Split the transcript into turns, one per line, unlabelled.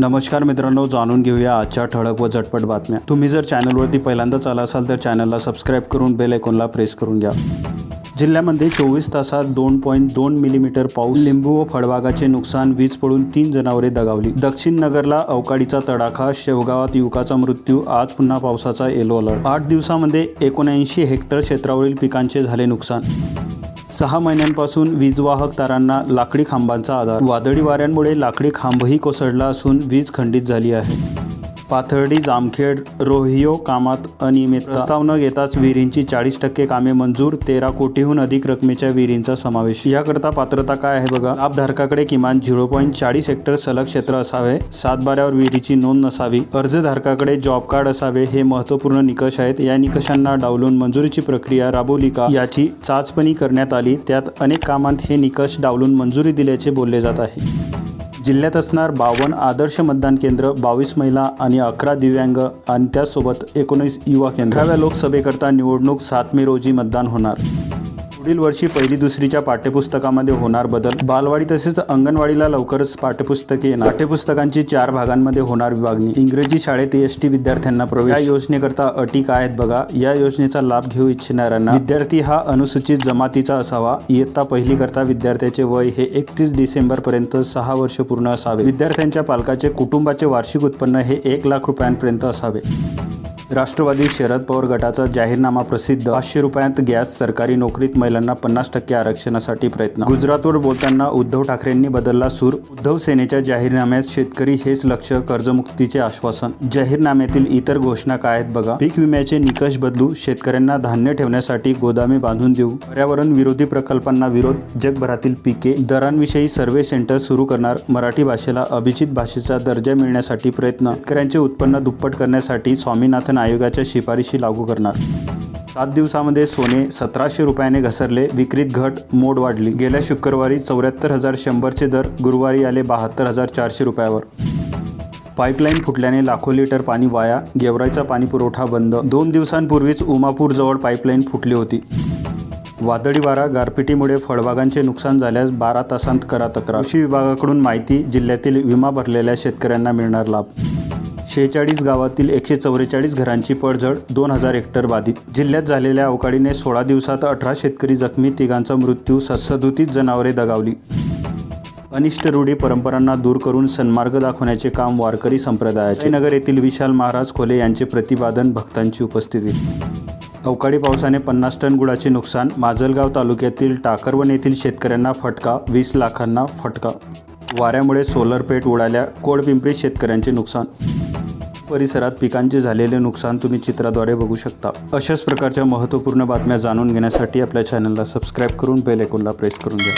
नमस्कार मित्रांनो जाणून घेऊया आजच्या ठळक व झटपट बातम्या. तुम्ही जर चॅनलवरती पहिल्यांदाच आला असाल तर चॅनलला सबस्क्राईब करून बेल आयकॉनला प्रेस करून घ्या. जिल्ह्यामध्ये चोवीस तासात दोन पॉईंट दोन मिलीमीटर पाऊस लिंबू व फळबागाचे नुकसान वीज पडून तीन जनावरे दगावली. दक्षिण नगरला अवकाळीचा तडाखा शेवगावात युवकाचा मृत्यू आज पुन्हा पावसाचा येलो अलर्ट. आठ दिवसामध्ये एकोणऐंशी हेक्टर क्षेत्रावरील पिकांचे झाले नुकसान. सहा महिन्यांपासून वीजवाहक तारांना लाकडी खांबांचा आधार. वादळी वाऱ्यांमुळे लाकडी खांबही कोसळला असून वीज खंडित झाली आहे. पाथर्डी जामखेड रोहियो कामात अनियमित प्रस्ताव न घेताच विहिरींची चाळीस टक्के कामे मंजूर तेरा कोटीहून अधिक रकमेच्या विहिरींचा समावेश. याकरता पात्रता काय आहे बघा? लाभधारकाकडे किमान झिरो पॉईंट चाळीस हेक्टर सलग क्षेत्र असावे. सातबाऱ्यावर विहिरीची नोंद नसावी. अर्जधारकाकडे जॉब कार्ड असावे हे महत्त्वपूर्ण निकष आहेत. या निकषांना डावलून मंजुरीची प्रक्रिया राबवली का? याची चाचपणी करण्यात आली. त्यात अनेक कामांत हे निकष डावलून मंजुरी दिल्याचे बोलले जात आहे. जिल्ह्यात असणार बावन्न आदर्श मतदान केंद्र बावीस महिला आणि अकरा दिव्यांग आणि त्यासोबत एकोणीस युवा केंद्र. लोकसभेकरता निवडणूक सात मे रोजी मतदान होणार. पुढील वर्षी पहिली दुसरीच्या पाठ्यपुस्तकामध्ये होणार बदल. बालवाडी तसेच अंगणवाडीला लवकरच पाठ्यपुस्तके येणार पाठ्यपुस्तकांची चार भागांमध्ये होणार विभागणी. इंग्रजी शाळेत एस टी विद्यार्थ्यांना प्रवेश. या योजनेकरता अटी काय आहेत बघा. या योजनेचा लाभ घेऊ इच्छिणाऱ्यांना. विद्यार्थी हा अनुसूचित जमातीचा असावा. इयत्ता पहिली करता विद्यार्थ्याचे वय हे एकतीस डिसेंबर पर्यंत सहा वर्ष पूर्ण असावे. विद्यार्थ्यांच्या पालकाचे कुटुंबाचे वार्षिक उत्पन्न हे एक लाख रुपयांपर्यंत असावे. राष्ट्रवादी शरद पवार गटाचा जाहीरनामा प्रसिद्ध. पाचशे रुपयात गॅस सरकारी नोकरीत महिलांना पन्नास टक्के आरक्षणासाठी प्रयत्न. गुजरातवर बोलताना उद्धव ठाकरेंनी बदलला सूर. उद्धव सेनेच्या जाहीरनाम्यात शेतकरी हेच लक्ष कर्जमुक्तीचे आश्वासन. जाहीरनाम्यातील इतर घोषणा काय आहेत बघा. पीक विम्याचे निकष बदलू. शेतकऱ्यांना धान्य ठेवण्यासाठी गोदामे बांधून देऊ. पर्यावरण विरोधी प्रकल्पांना विरोध. जगभरातील पिके दरांविषयी सर्व्हे सेंटर सुरू करणार. मराठी भाषेला अभिजित भाषेचा दर्जा मिळण्यासाठी प्रयत्न. शेतकऱ्यांचे उत्पन्न दुप्पट करण्यासाठी स्वामीनाथन आयोगाच्या शिफारशी लागू करणार. सात दिवसामध्ये सोने सतराशे रुपयाने घसरले विक्रीत घट मोड वाढली. गेल्या शुक्रवारी चौऱ्याहत्तर हजार शंभरचे दर गुरुवारी आले बहात्तर हजार चारशे रुपयावर. पाईपलाईन फुटल्याने लाखो लिटर पाणी वाया गेवराईचा पाणी पुरवठा बंद. दोन दिवसांपूर्वीच उमापूरजवळ पाईपलाईन फुटली होती. वादळी वारा गारपिटीमुळे फळबागांचे नुकसान झाल्यास बारा तासांत करा तक्रार. कृषी विभागाकडून माहिती जिल्ह्यातील विमा भरलेल्या शेतकऱ्यांना मिळणार लाभ. शेहेचाळीस गावातील एकशे चौवेचाळीस घरांची पडझड दोन हजार हेक्टर बाधित. जिल्ह्यात झालेल्या अवकाळीने सोळा दिवसात अठरा शेतकरी जखमी तिघांचा मृत्यू स- सदोतीस जनावरे दगावली. अनिष्ट रूढी परंपरांना दूर करून सन्मार्ग दाखवण्याचे काम वारकरी संप्रदायाचे. नगर येथील विशाल महाराज खोले यांचे प्रतिपादन भक्तांची उपस्थिती. अवकाळी पावसाने पन्नास टन गुळाचे नुकसान माजलगाव तालुक्यातील टाकरवन येथील शेतकऱ्यांना फटका वीस लाखांना फटका. वाऱ्यामुळे सोलर पेट उडाल्या कोडपिंपरी शेतकऱ्यांचे नुकसान. परिसरात पिकांचे झालेले नुकसान तुम्ही चित्राद्वारे बघू शकता. अशाच प्रकारच्या महत्त्वपूर्ण बातम्या जाणून घेण्यासाठी आपल्या चॅनलला सबस्क्राईब करून बेल आयकॉनला प्रेस करून द्या